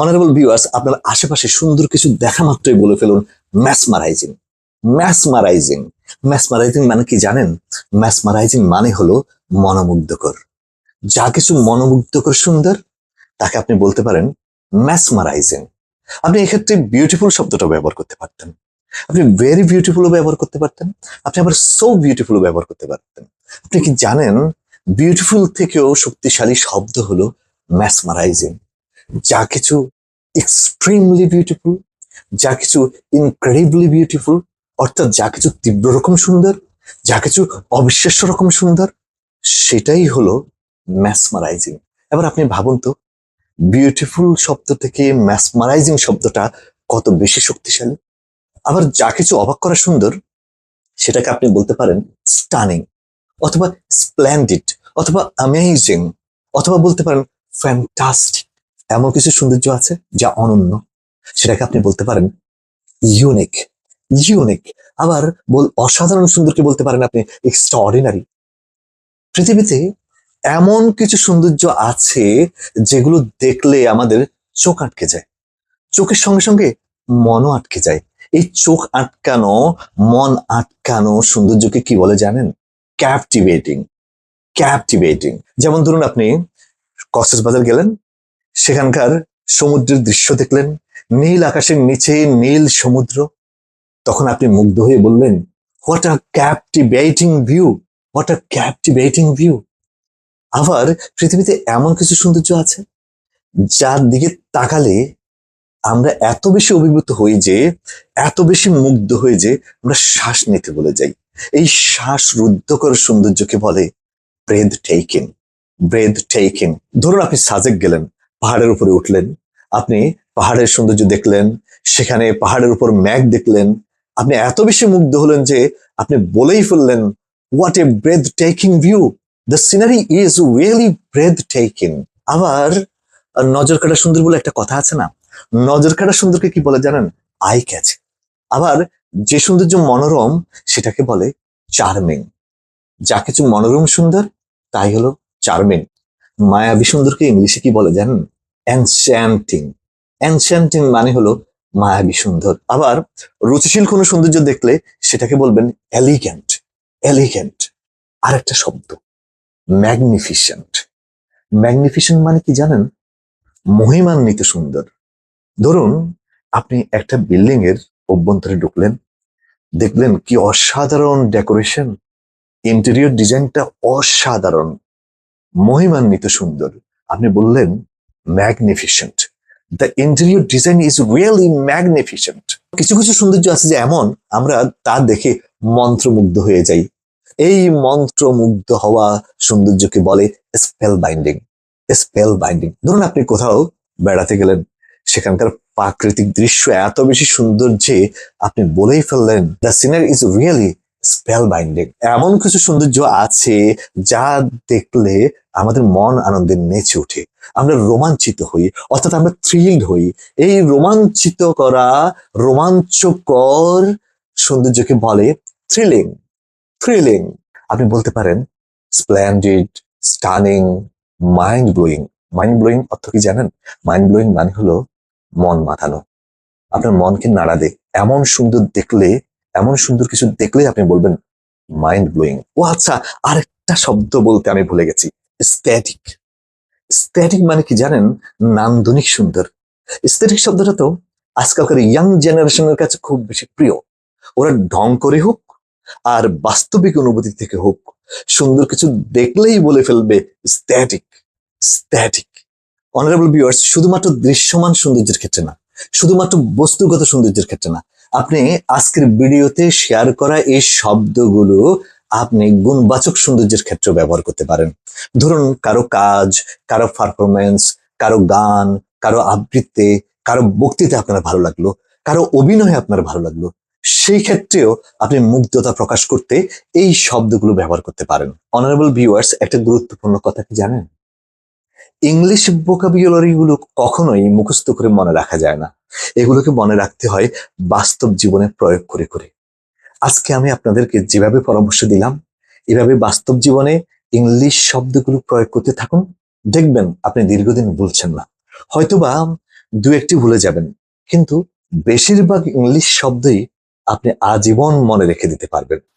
Honourable viewers আপনার আশেপাশে সুন্দর কিছু দেখা মাত্রই বলে ফেলুন ম্যাসমারাইজিং ম্যাসমারাইজিং ম্যাসমারাইজিং মানে কি জানেন? ম্যাসমারাইজিং মানে হলো মনোমুগ্ধকর। যা কিছু মনোমুগ্ধকর সুন্দর, তাকে আপনি বলতে পারেন ম্যাসমারাইজিং আপনি এক্ষেত্রে বিউটিফুল শব্দটা ব্যবহার করতে পারতেন। আপনি ভেরি বিউটিফুলও ব্যবহার করতে পারতেন। আপনি আবার সো বিউটিফুলও ব্যবহার করতে পারতেন। আপনি কি জানেন? বিউটিফুল থেকেও শক্তিশালী শব্দ হলো ম্যাসমারাইজিং যা কিছু এক্সট্রিমলি বিউটিফুল যা কিছু ইনক্রেডিবলি বিউটিফুল অর্থাৎ যা কিছু তীব্র রকম সুন্দর, যা কিছু অবিশ্বাস্য রকম সুন্দর, সেটাই হলো ম্যাসমারাইজিং এবার আপনি ভাবুন তো বিউটিফুল শব্দ থেকে ম্যাসমারাইজিং শব্দটা কত বেশি শক্তিশালী? আবার যা কিছু অবাক করা সুন্দর, সেটাকে আপনি বলতে পারেন স্টানিং অথবা স্প্ল্যান্ডিড অথবা অ্যামেজিং অথবা বলতে পারেন ফ্যান্টাস্টিক এমন কিছু সৌন্দর্য আছে যা অনন্য। সেটাকে আপনি বলতে পারেন ইউনিক ইউনিক আবার বল, অসাধারণ সুন্দরকে বলতে পারেন আপনি এক্সট্রা অর্ডিনারি পৃথিবীতে এমন কিছু সৌন্দর্য আছে যেগুলো দেখলে আমাদের চোখ আটকে যায়। চোখের সঙ্গে সঙ্গে মনও আটকে যায়। এই চোখ আটকানো, মন আটকানো সৌন্দর্যকে কি বলে জানেন? ক্যাপটিভেটিং ক্যাপটিভেটিং যেমন ধরুন আপনি কক্সবাজার গেলেন সেখানকার সমুদ্রের দৃশ্য দেখলেন, নীল আকাশের নিচে নীল সমুদ্র। তখন আপনি মুগ্ধ হয়ে বললেন what a captivating view what a captivating view আবার পৃথিবীতে এমন কিছু সৌন্দর্য আছে, যার দিকে তাকালে আমরা এত বেশি অভিভূত হই যে, এত বেশি মুগ্ধ হয়ে যে আমরা শ্বাস নিতে বলে যাই। এই শ্বাস রুদ্ধকর সৌন্দর্যকে বলে ব্রেদ টেকিং ব্রেদ টেকিং ধরুন আপনি সাজেক গেলেন পাহাড়ের উপরে উঠলেন। আপনি পাহাড়ের সৌন্দর্য দেখলেন, সেখানে পাহাড়ের উপর ম্যাঘ দেখলেন। আপনি এত বেশি মুগ্ধ হলেন যে আপনি বলেই ফেললেন what a breathtaking view the scenery is really breathtaking আবার নজর কাটা সুন্দর বলে একটা কথা আছে না? নজর কাটা সুন্দরকে কি বলে জানেন? আই ক্যাচ আবার, যে সৌন্দর্য মনোরম, সেটাকে বলে চার্মিং যা কিছু মনোরম সুন্দর, তাই হলো চার্মিং মায়াবী সুন্দরকে ইংলিশে কি বলে জানেন? এনশ্যান্টিং এনশ্যান্টিং মানে হলো মায়াবী সুন্দর আবার রুচিশীল কোনো সৌন্দর্য দেখলে সেটাকে বলবেন এলিগ্যান্ট এলিগ্যান্ট আর একটা শব্দ। ম্যাগনিফিসেন্ট ম্যাগনিফিসেন্ট মানে কি জানেন? মহিমান্বিত সুন্দর। ধরুন, আপনি একটা বিল্ডিং এর অভ্যন্তরে ঢুকলেন। দেখলেন কি অসাধারণ ডেকোরেশন। ইন্টেরিয়র ডিজাইনটা অসাধারণ। মহিমান্বিত সুন্দর। আপনি বললেন magnificent the interior design is really magnificent কিছু কিছু সৌন্দর্য আছে যে এমন, আমরা তা দেখে মন্ত্রমুগ্ধ হয়ে যাই। এই মন্ত্রমুগ্ধ হওয়া সৌন্দর্যকে বলে স্পেল বাইন্ডিং স্পেল বাইন্ডিং ধরুন আপনি কোথাও বেড়াতে গেলেন, সেখানকার প্রাকৃতিক দৃশ্য এত বেশি সুন্দর যে আপনি বলেই ফেললেন the scenery is really spellbinding এমন কিছু সৌন্দর্য আছে যা দেখলে আমাদের মন আনন্দে নেচে ওঠে। আমরা রোমাঞ্চিত হই, অর্থাৎ আমরা থ্রিল্ড হই। এই রোমাঞ্চিত করা রোমাঞ্চকর সৌন্দর্যকে বলে থ্রিলিং থ্রিলিং আপনি বলতে পারেন splendid stunning mind blowing mind blowing অর্থ কি জানেন? মাইন্ড ব্লোয়িং মানে হলো মন মাথানো আপনার মনকে নাড়া দে। এমন সুন্দর দেখলে এমন সুন্দর কিছু দেখলে আপনি বলবেন মাইন্ড ব্লোয়িং ও আচ্ছা আরেকটা শব্দ বলতে আমি ভুলে গেছি স্ট্যাটিক স্ট্যাটিক মানে কি জানেন? নান্দনিক সুন্দর। স্ট্যাটিক শব্দটা তো আজকালকার ইয়াং জেনারেশনের কাছে খুব বেশি প্রিয়। ওরা ঢং করে হোক আর বাস্তবিক অনুভূতি থেকে হোক, সুন্দর কিছু দেখলেই বলে ফেলবে স্ট্যাটিক স্ট্যাটিক অনারেবল ভিউয়ার্স শুধুমাত্র দৃশ্যমান সৌন্দর্যের ক্ষেত্রে না, শুধুমাত্র বস্তুগত সৌন্দর্যের ক্ষেত্রে না আপনি আজকের ভিডিওতে শেয়ার করা এই শব্দগুলো আপনি গুণবাচক সৌন্দর্যের ক্ষেত্রে ব্যবহার করতে পারেন। ধরুন, কারও কাজ, কারও পারফরমেন্স কারও গান, কারও আবৃত্তি, কারও বক্তৃতা আপনার ভালো লাগল, কারও অভিনয় আপনার ভালো লাগল, সেই ক্ষেত্রেও আপনি মুগ্ধতা প্রকাশ করতে এই শব্দগুলো ব্যবহার করতে পারেন। অনারেবল ভিউয়ার্স একটা গুরুত্বপূর্ণ কথা কি জানেন? ইংলিশগুলো কখনোই মুখস্থ করে মনে রাখা যায় না। এগুলোকে মনে রাখতে হয় বাস্তব জীবনে প্রয়োগ করে করে। আজকে আমি আপনাদেরকে যেভাবে পরামর্শ দিলাম, এভাবে বাস্তব জীবনে ইংলিশ শব্দগুলো প্রয়োগ করতে থাকুন। দেখবেন আপনি দীর্ঘদিন ভুলছেন না। হয়তোবা দু একটি ভুলে যাবেন, কিন্তু বেশিরভাগ ইংলিশ শব্দই আপনি আজীবন মনে রেখে দিতে পারবেন।